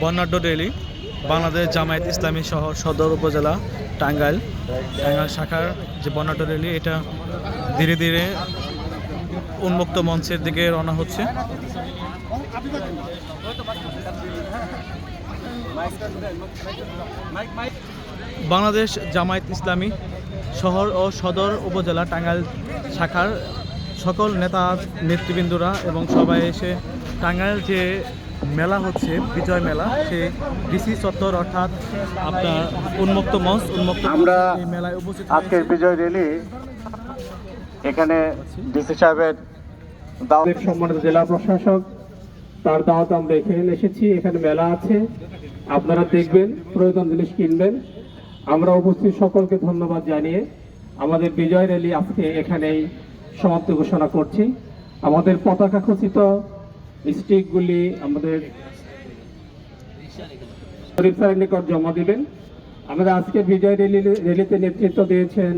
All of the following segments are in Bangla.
বর্ণাঢ্য র্যালি বাংলাদেশ জামায়াত ইসলামী শহর সদর উপজেলা, টাঙ্গাইল। টাঙ্গাইল শাখার যে বর্ণাঢ্য র্যালি এটা ধীরে ধীরে উন্মুক্ত মঞ্চের দিকে রওনা হচ্ছে। বাংলাদেশ জামায়াত ইসলামী শহর ও সদর উপজেলা, টাঙ্গাইল শাখার সকল নেতা, নেতৃবৃন্দরা এবং সবাই এসে টাঙ্গাইল যে মেলা হচ্ছে বিজয় মেলা। সে ডিসি চত্বর অর্থাৎ আপনার উন্মুক্ত মঞ্চ উন্মুক্ত আমরা এই মেলায় উপস্থিত আজকের বিজয় র্যালি এখানে ডিসি সাহেবের দাওয়াত সম্মানিত জেলা প্রশাসক তার দাওয়াত আমরা এখানে এসেছি এখানে মেলা আছে। আপনারা দেখবেন প্রয়োজন জিনিস কিনবেন। আমরা উপস্থিত সকলকে ধন্যবাদ জানিয়ে আমাদের বিজয় র্যালি আজকে এখানেই সমাপ্তি ঘোষণা করছি। আমাদের পতাকা খচিত স্টিকগুলি আমাদের শরীফ নিকট জমা দিবেন। আমাদের আজকে বিজয় র্যালি র্যালিতে নেতৃত্ব দিয়েছেন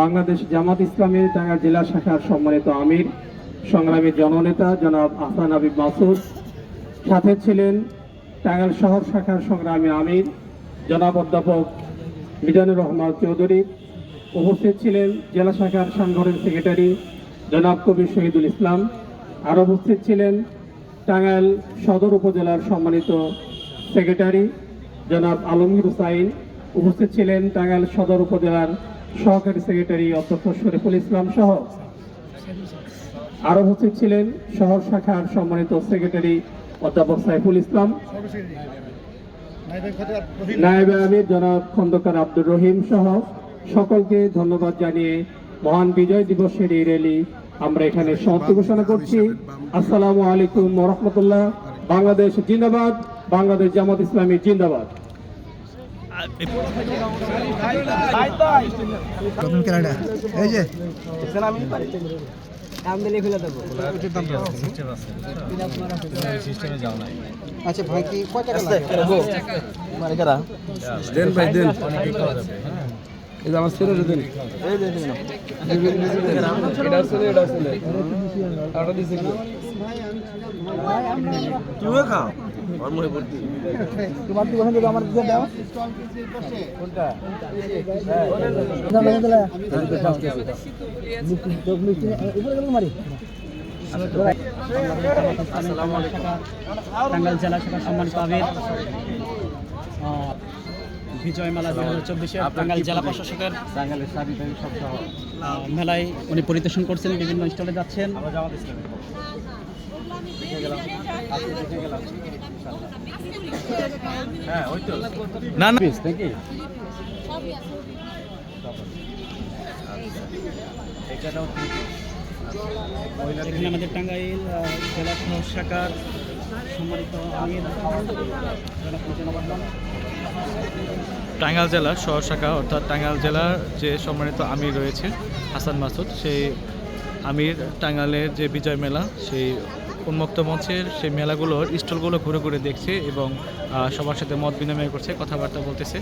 বাংলাদেশ জামাত ইসলামী টাঙ্গাইল জেলা শাখার সম্মানিত আমির, সংগ্রামী জননেতা জনাব আহসান হাবিব মাসুদ। সাথে ছিলেন টাঙ্গাইল শহর শাখার সংগ্রামী আমির, জনাব অধ্যাপক মিজানুর রহমান চৌধুরী। উপস্থিত ছিলেন জেলা শাখার সাংগঠনিক সেক্রেটারি জনাব কবির শহীদুল ইসলাম। আর উপস্থিত ছিলেন টাঙ্গাইল সদর উপজেলার সম্মানিত সেক্রেটারি জনাব আলমগীর হুসাইন উপস্থিত ছিলেন টাঙ্গাইল সদর উপজেলার সহকারী সেক্রেটারি অধ্যক্ষ শরীফুল ইসলাম সহ। আরও উপস্থিত ছিলেন শহর শাখার সম্মানিত সেক্রেটারি অধ্যাপক সাইফুল ইসলাম। নায়েবে আমির জনাব খন্দকার আব্দুর রহিম সহ। সকলকে ধন্যবাদ জানিয়ে মহান বিজয় দিবসের এই র্যালি আমরা এখানে সমাপ্তি ঘোষণা করছি। আসসালামু আলাইকুম রহমতুল্লাহ। বাংলাদেশ জিন্দাবাদ বাংলাদেশ জামাত ইসলামী জিন্দাবাদ। এই যে আচ্ছা ভাই কি কয় টাকা দেন ভাই দেন। এই যে আমার ছেলে দেন এটা ছেলে এটা ছেলে। আটা দিছে কি? তুইও খাও। আমার মনে পড়তি তোমার দোকানে থেকে আমার দিয়ে দাও কোনটা? দিলা উপরে গেল মারি টাঙ্গাইল জেলা শাখা সম্মানিত আবির আহ, বিজয় মেলা দু হাজার চব্বিশে টাঙ্গাইল জেলা প্রশাসকের মেলায় উনি পরিদর্শন করছেন বিভিন্ন স্টলে যাচ্ছেন। না না। এখানে আমাদের টাঙ্গাইল জেলা শাখার সম্মানিত। টাঙ্গাইল জেলার শহর শাখা অর্থাৎ টাঙ্গাইল জেলার যে সম্মানিত আমির রয়েছে হাসান মাসুদ সেই আমির টাঙ্গালের যে বিজয় মেলা সেই উন্মুক্ত মঞ্চের সেই মেলাগুলোর স্টলগুলো ঘুরে ঘুরে দেখছে এবং সবার সাথে মত বিনিময় করছে কথাবার্তা বলতেছে